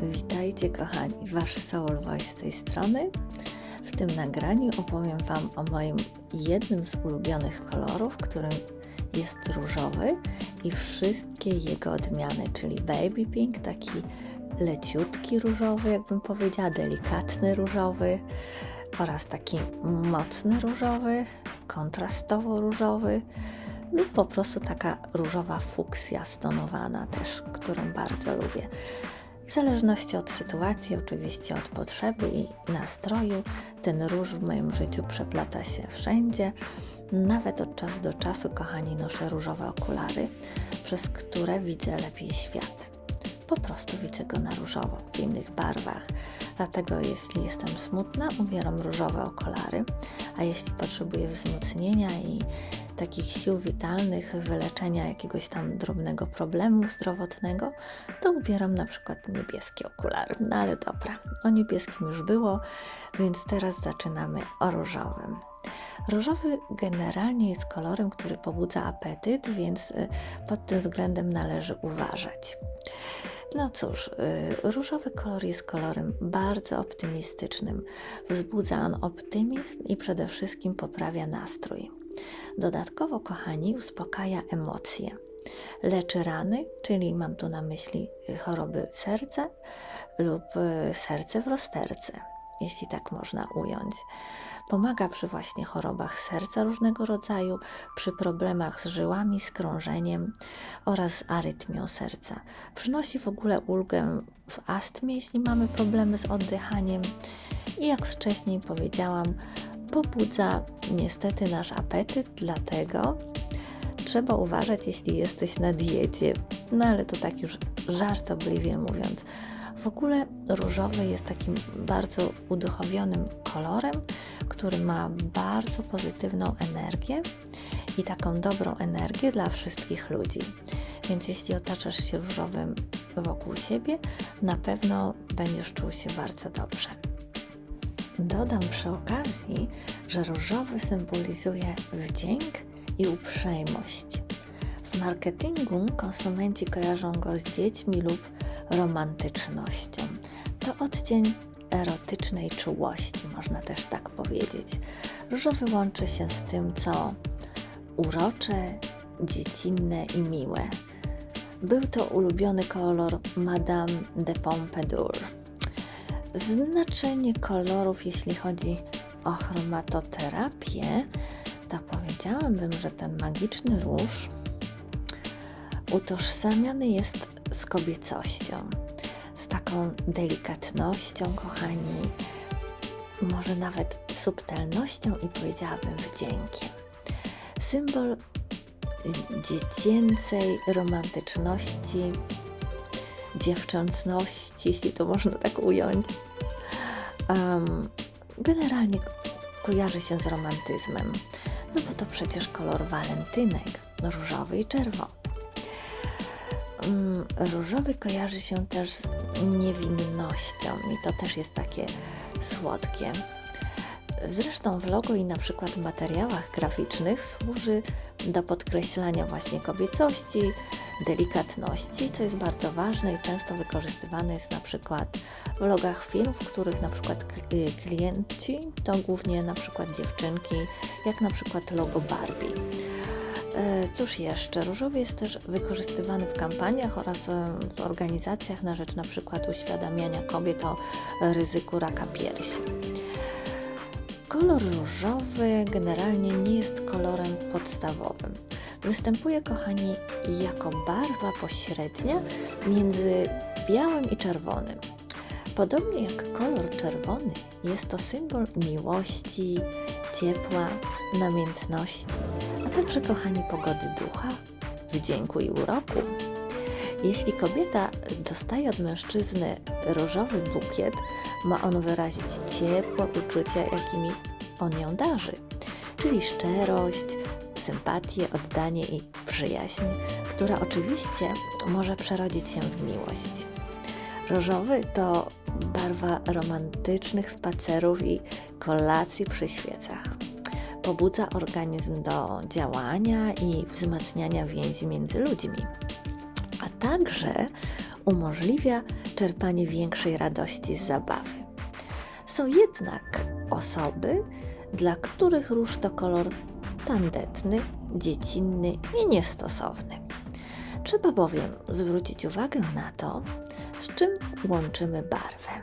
Witajcie kochani, Wasz Soul Voice z tej strony. W tym nagraniu opowiem Wam o moim jednym z ulubionych kolorów, którym jest różowy i wszystkie jego odmiany, czyli baby pink, taki leciutki różowy, jakbym powiedziała, delikatny różowy oraz taki mocny różowy, kontrastowo różowy lub po prostu taka różowa fuksja stonowana też, którą bardzo lubię. W zależności od sytuacji, oczywiście od potrzeby i nastroju, ten róż w moim życiu przeplata się wszędzie. Nawet od czasu do czasu, kochani, noszę różowe okulary, przez które widzę lepiej świat. Po prostu widzę go na różowo, w innych barwach. Dlatego, jeśli jestem smutna, ubieram różowe okulary, a jeśli potrzebuję wzmocnienia i takich sił witalnych, wyleczenia jakiegoś tam drobnego problemu zdrowotnego, to ubieram na przykład niebieskie okulary. No ale dobra, o niebieskim już było, więc teraz zaczynamy o różowym. Różowy generalnie jest kolorem, który pobudza apetyt, więc y, pod tym względem należy uważać. No cóż, y, różowy kolor jest kolorem bardzo optymistycznym. Wzbudza on optymizm i przede wszystkim poprawia nastrój. Dodatkowo, kochani, uspokaja emocje. Leczy rany, czyli mam tu na myśli choroby serca lub y, serce w rozterce, jeśli tak można ująć. Pomaga przy właśnie chorobach serca różnego rodzaju, przy problemach z żyłami, z krążeniem oraz arytmią serca. Przynosi w ogóle ulgę w astmie, jeśli mamy problemy z oddychaniem. I jak wcześniej powiedziałam, pobudza niestety nasz apetyt, dlatego trzeba uważać, jeśli jesteś na diecie. No ale to tak już żartobliwie mówiąc. W ogóle różowy jest takim bardzo uduchowionym kolorem, który ma bardzo pozytywną energię i taką dobrą energię dla wszystkich ludzi. Więc jeśli otaczasz się różowym wokół siebie, na pewno będziesz czuł się bardzo dobrze. Dodam przy okazji, że różowy symbolizuje wdzięk i uprzejmość. W marketingu konsumenci kojarzą go z dziećmi lub romantycznością. To odcień erotycznej czułości, można też tak powiedzieć. Różowy łączy się z tym, co urocze, dziecinne i miłe. Był to ulubiony kolor Madame de Pompadour. Znaczenie kolorów, jeśli chodzi o chromatoterapię, to powiedziałabym, że ten magiczny róż utożsamiany jest z kobiecością, z taką delikatnością, kochani, może nawet subtelnością i powiedziałabym wdziękiem. Symbol dziecięcej romantyczności, dziewczęcności, jeśli to można tak ująć. Um, generalnie kojarzy się z romantyzmem, no bo to przecież kolor walentynek, różowy i czerwony. Um, różowy kojarzy się też z niewinnością i to też jest takie słodkie. Zresztą w logo i na przykład materiałach graficznych służy do podkreślania właśnie kobiecości, delikatności, co jest bardzo ważne i często wykorzystywane jest na przykład w logach firm, w których na przykład y, klienci to głównie na przykład dziewczynki, jak na przykład logo Barbie. E, cóż jeszcze? Różowy jest też wykorzystywany w kampaniach oraz e, w organizacjach na rzecz na przykład uświadamiania kobiet o ryzyku raka piersi. Kolor różowy generalnie nie jest kolorem podstawowym. Występuje, kochani, jako barwa pośrednia między białym i czerwonym. Podobnie jak kolor czerwony, jest to symbol miłości, ciepła, namiętności, a także, kochani, pogody ducha, wdzięku i uroku. Jeśli kobieta dostaje od mężczyzny różowy bukiet, ma on wyrazić ciepło uczucia, jakimi on ją darzy, czyli szczerość, sympatię, oddanie i przyjaźń, która oczywiście może przerodzić się w miłość. Różowy to barwa romantycznych spacerów i kolacji przy świecach. Pobudza organizm do działania i wzmacniania więzi między ludźmi, a także umożliwia czerpanie większej radości z zabawy. Są jednak osoby, dla których róż to kolor tandetny, dziecinny i niestosowny. Trzeba bowiem zwrócić uwagę na to, z czym łączymy barwę.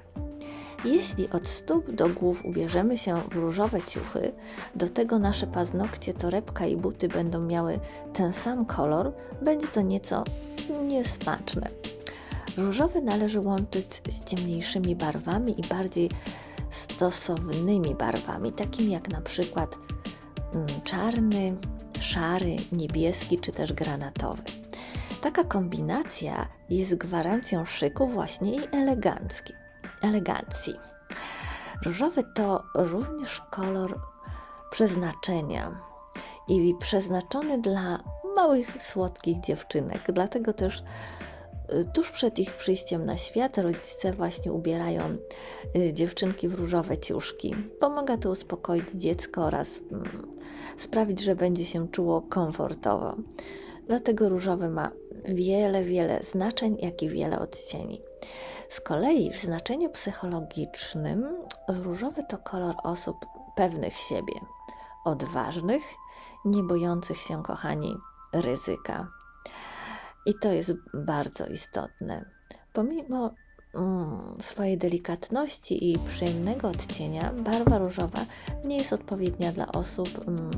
Jeśli od stóp do głów ubierzemy się w różowe ciuchy, do tego nasze paznokcie, torebka i buty będą miały ten sam kolor, będzie to nieco niesmaczne. Różowy należy łączyć z ciemniejszymi barwami i bardziej stosownymi barwami, takimi jak na przykład mm, czarny, szary, niebieski czy też granatowy. Taka kombinacja jest gwarancją szyku właśnie i elegancki, elegancji. Różowy to również kolor przeznaczenia i przeznaczony dla małych, słodkich dziewczynek. Dlatego też tuż przed ich przyjściem na świat rodzice właśnie ubierają y, dziewczynki w różowe ciuszki. Pomaga to uspokoić dziecko oraz mm, sprawić, że będzie się czuło komfortowo. Dlatego różowy ma wiele, wiele znaczeń, jak i wiele odcieni. Z kolei w znaczeniu psychologicznym różowy to kolor osób pewnych siebie, odważnych, nie bojących się, kochani, ryzyka. I to jest bardzo istotne. Pomimo mm, swojej delikatności i przyjemnego odcienia, barwa różowa nie jest odpowiednia dla osób mm,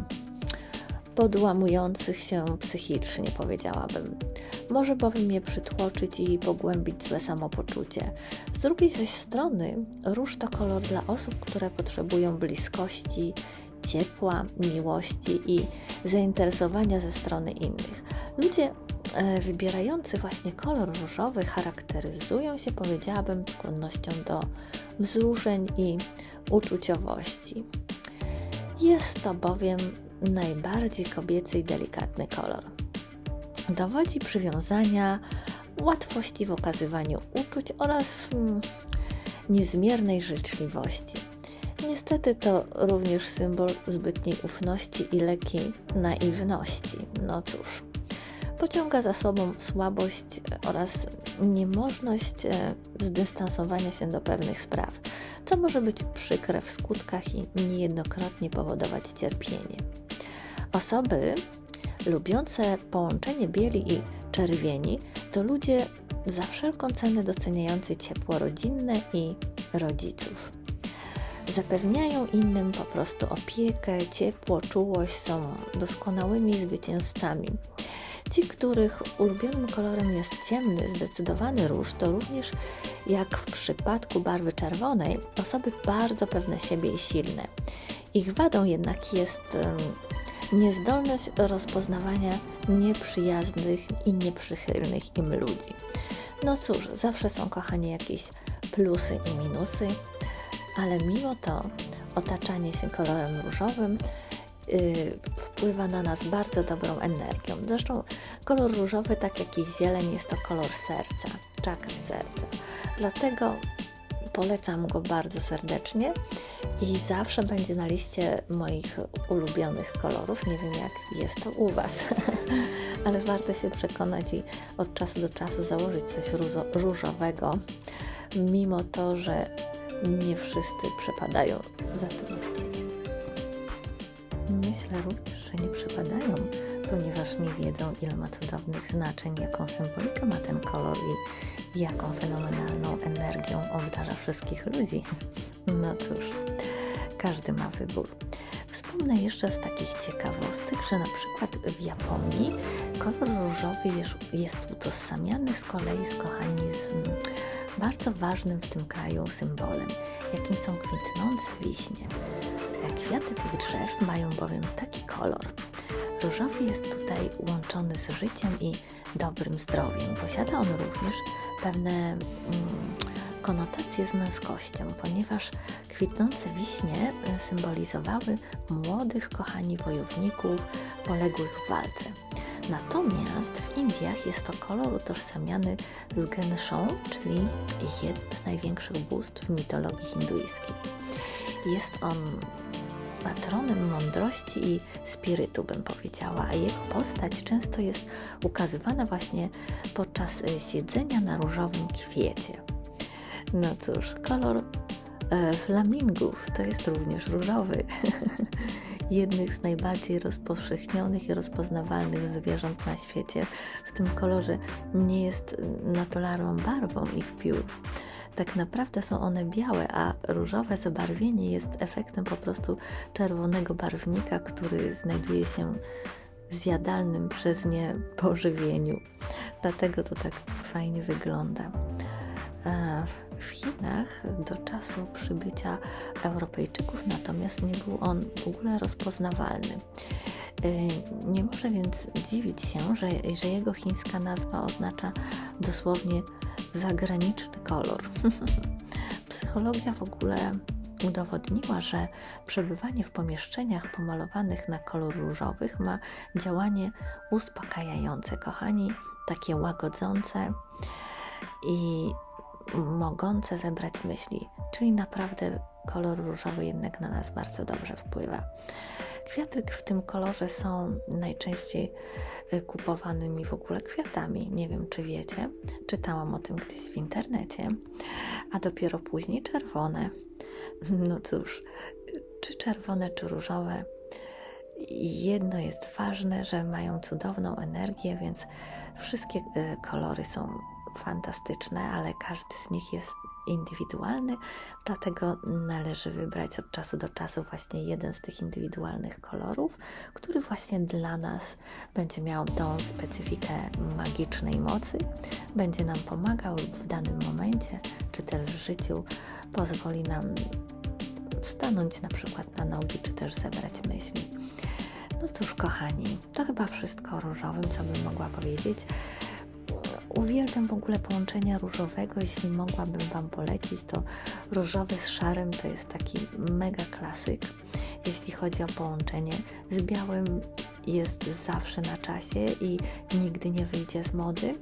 podłamujących się psychicznie, powiedziałabym. Może bowiem je przytłoczyć i pogłębić złe samopoczucie. Z drugiej zaś strony, róż to kolor dla osób, które potrzebują bliskości, ciepła, miłości i zainteresowania ze strony innych. Ludzie wybierający właśnie kolor różowy charakteryzują się, powiedziałabym, skłonnością do wzruszeń i uczuciowości. Jest to bowiem najbardziej kobiecy i delikatny kolor. Dowodzi przywiązania, łatwości w okazywaniu uczuć oraz mm, niezmiernej życzliwości. Niestety to również symbol zbytniej ufności i lekkiej naiwności. No cóż, pociąga za sobą słabość oraz niemożność e, zdystansowania się do pewnych spraw, co może być przykre w skutkach i niejednokrotnie powodować cierpienie. Osoby lubiące połączenie bieli i czerwieni to ludzie za wszelką cenę doceniający ciepło rodzinne i rodziców. Zapewniają innym po prostu opiekę, ciepło, czułość, są doskonałymi zwycięzcami. Ci, których ulubionym kolorem jest ciemny, zdecydowany róż, to również jak w przypadku barwy czerwonej, osoby bardzo pewne siebie i silne. Ich wadą jednak jest niezdolność do rozpoznawania nieprzyjaznych i nieprzychylnych im ludzi. No cóż, zawsze są kochani jakieś plusy i minusy, ale mimo to otaczanie się kolorem różowym wpływa na nas bardzo dobrą energią. Zresztą kolor różowy, tak jak i zieleń, jest to kolor serca, czakry serca. Dlatego polecam go bardzo serdecznie i zawsze będzie na liście moich ulubionych kolorów. Nie wiem, jak jest to u Was, ale warto się przekonać i od czasu do czasu założyć coś różowego, mimo to, że nie wszyscy przepadają za tym odcieniem. Myślę również, że nie przepadają, ponieważ nie wiedzą, ile ma cudownych znaczeń, jaką symbolikę ma ten kolor i jaką fenomenalną energią obdarza wszystkich ludzi. No cóż, każdy ma wybór. Wspomnę jeszcze z takich ciekawostek, że na przykład w Japonii kolor różowy jest, utożsamiany z kolei z kochani z bardzo ważnym w tym kraju symbolem, jakim są kwitnące wiśnie. Kwiaty tych drzew mają bowiem taki kolor. Różowy jest tutaj łączony z życiem i dobrym zdrowiem. Posiada on również pewne mm, konotacje z męskością, ponieważ kwitnące wiśnie symbolizowały młodych, kochani wojowników poległych w walce. Natomiast w Indiach jest to kolor utożsamiany z Genshą, czyli jednym z największych bóstw w mitologii hinduistskiej. Jest on patronem mądrości i spirytu, bym powiedziała, a jego postać często jest ukazywana właśnie podczas e, siedzenia na różowym kwiecie. No cóż, kolor e, flamingów to jest również różowy. Jednych z najbardziej rozpowszechnionych i rozpoznawalnych zwierząt na świecie. W tym kolorze nie jest naturalną barwą ich piór. Tak naprawdę są one białe, a różowe zabarwienie jest efektem po prostu czerwonego barwnika, który znajduje się w zjadalnym przez nie pożywieniu. Dlatego to tak fajnie wygląda. E, W Chinach do czasu przybycia Europejczyków natomiast nie był on w ogóle rozpoznawalny. E, Nie może więc dziwić się, że, że jego chińska nazwa oznacza dosłownie zagraniczny kolor. Psychologia w ogóle udowodniła, że przebywanie w pomieszczeniach pomalowanych na kolor różowych ma działanie uspokajające, kochani, takie łagodzące i mogące zebrać myśli. Czyli naprawdę kolor różowy jednak na nas bardzo dobrze wpływa. Kwiaty w tym kolorze są najczęściej y, kupowanymi w ogóle kwiatami. Nie wiem, czy wiecie. Czytałam o tym gdzieś w internecie. A dopiero później czerwone. No cóż, czy czerwone, czy różowe. Jedno jest ważne, że mają cudowną energię, więc wszystkie y, kolory są fantastyczne, ale każdy z nich jest indywidualny, dlatego należy wybrać od czasu do czasu właśnie jeden z tych indywidualnych kolorów, który właśnie dla nas będzie miał tą specyfikę magicznej mocy, będzie nam pomagał w danym momencie, czy też w życiu pozwoli nam stanąć na przykład na nogi, czy też zebrać myśli. No cóż, kochani, to chyba wszystko o różowym, co bym mogła powiedzieć. Uwielbiam w ogóle połączenia różowego. Jeśli mogłabym Wam polecić, to różowy z szarym to jest taki mega klasyk. Jeśli chodzi o połączenie z białym, jest zawsze na czasie i nigdy nie wyjdzie z mody.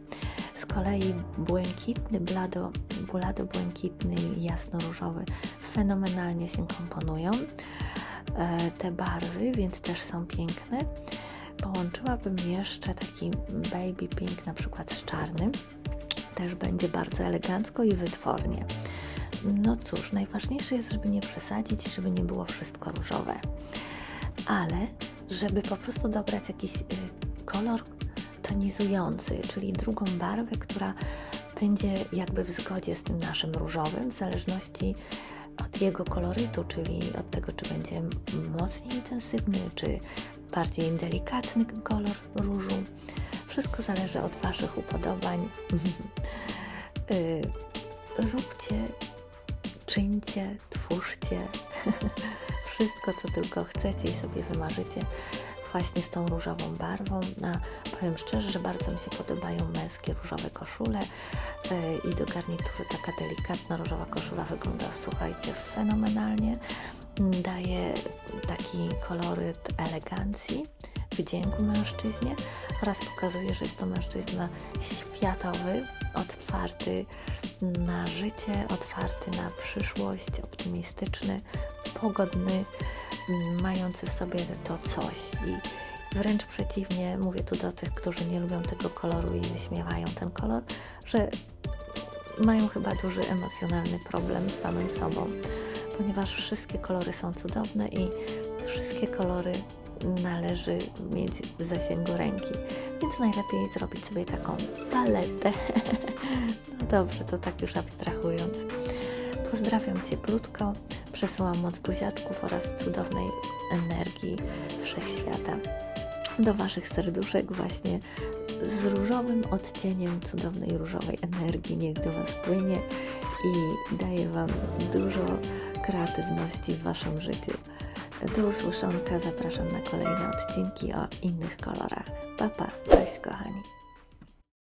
Z kolei błękitny, blado, blado błękitny i jasno-różowy fenomenalnie się komponują e, te barwy, więc też są piękne. Połączyłabym jeszcze taki baby pink na przykład z czarnym. Też będzie bardzo elegancko i wytwornie. No cóż, najważniejsze jest, żeby nie przesadzić żeby nie było wszystko różowe. Ale żeby po prostu dobrać jakiś y, kolor tonizujący, czyli drugą barwę, która będzie jakby w zgodzie z tym naszym różowym, w zależności od jego kolorytu, czyli od tego, czy będzie mocniej intensywny, czy bardziej delikatny kolor różu. Wszystko zależy od Waszych upodobań. Y, Róbcie, czyńcie, twórzcie wszystko, co tylko chcecie i sobie wymarzycie właśnie z tą różową barwą. A powiem szczerze, że bardzo mi się podobają męskie różowe koszule yy, i do garnitury taka delikatna różowa koszula wygląda, słuchajcie, fenomenalnie. Daje taki koloryt elegancji, wdzięku mężczyźnie. Oraz pokazuje, że jest to mężczyzna światowy, otwarty na życie, otwarty na przyszłość, optymistyczny, pogodny, mający w sobie to coś. I wręcz przeciwnie, mówię tu do tych, którzy nie lubią tego koloru i wyśmiewają ten kolor, że mają chyba duży emocjonalny problem z samym sobą, ponieważ wszystkie kolory są cudowne i wszystkie kolory należy mieć w zasięgu ręki, więc najlepiej zrobić sobie taką paletę. no dobrze, to tak już abstrahując. Pozdrawiam cieplutko, przesyłam moc buziaczków oraz cudownej energii wszechświata do Waszych serduszek właśnie z różowym odcieniem cudownej różowej energii. Niech do Was płynie i daje Wam dużo kreatywności w Waszym życiu. Do usłyszonka, zapraszam na kolejne odcinki o innych kolorach. Pa, pa, cześć kochani.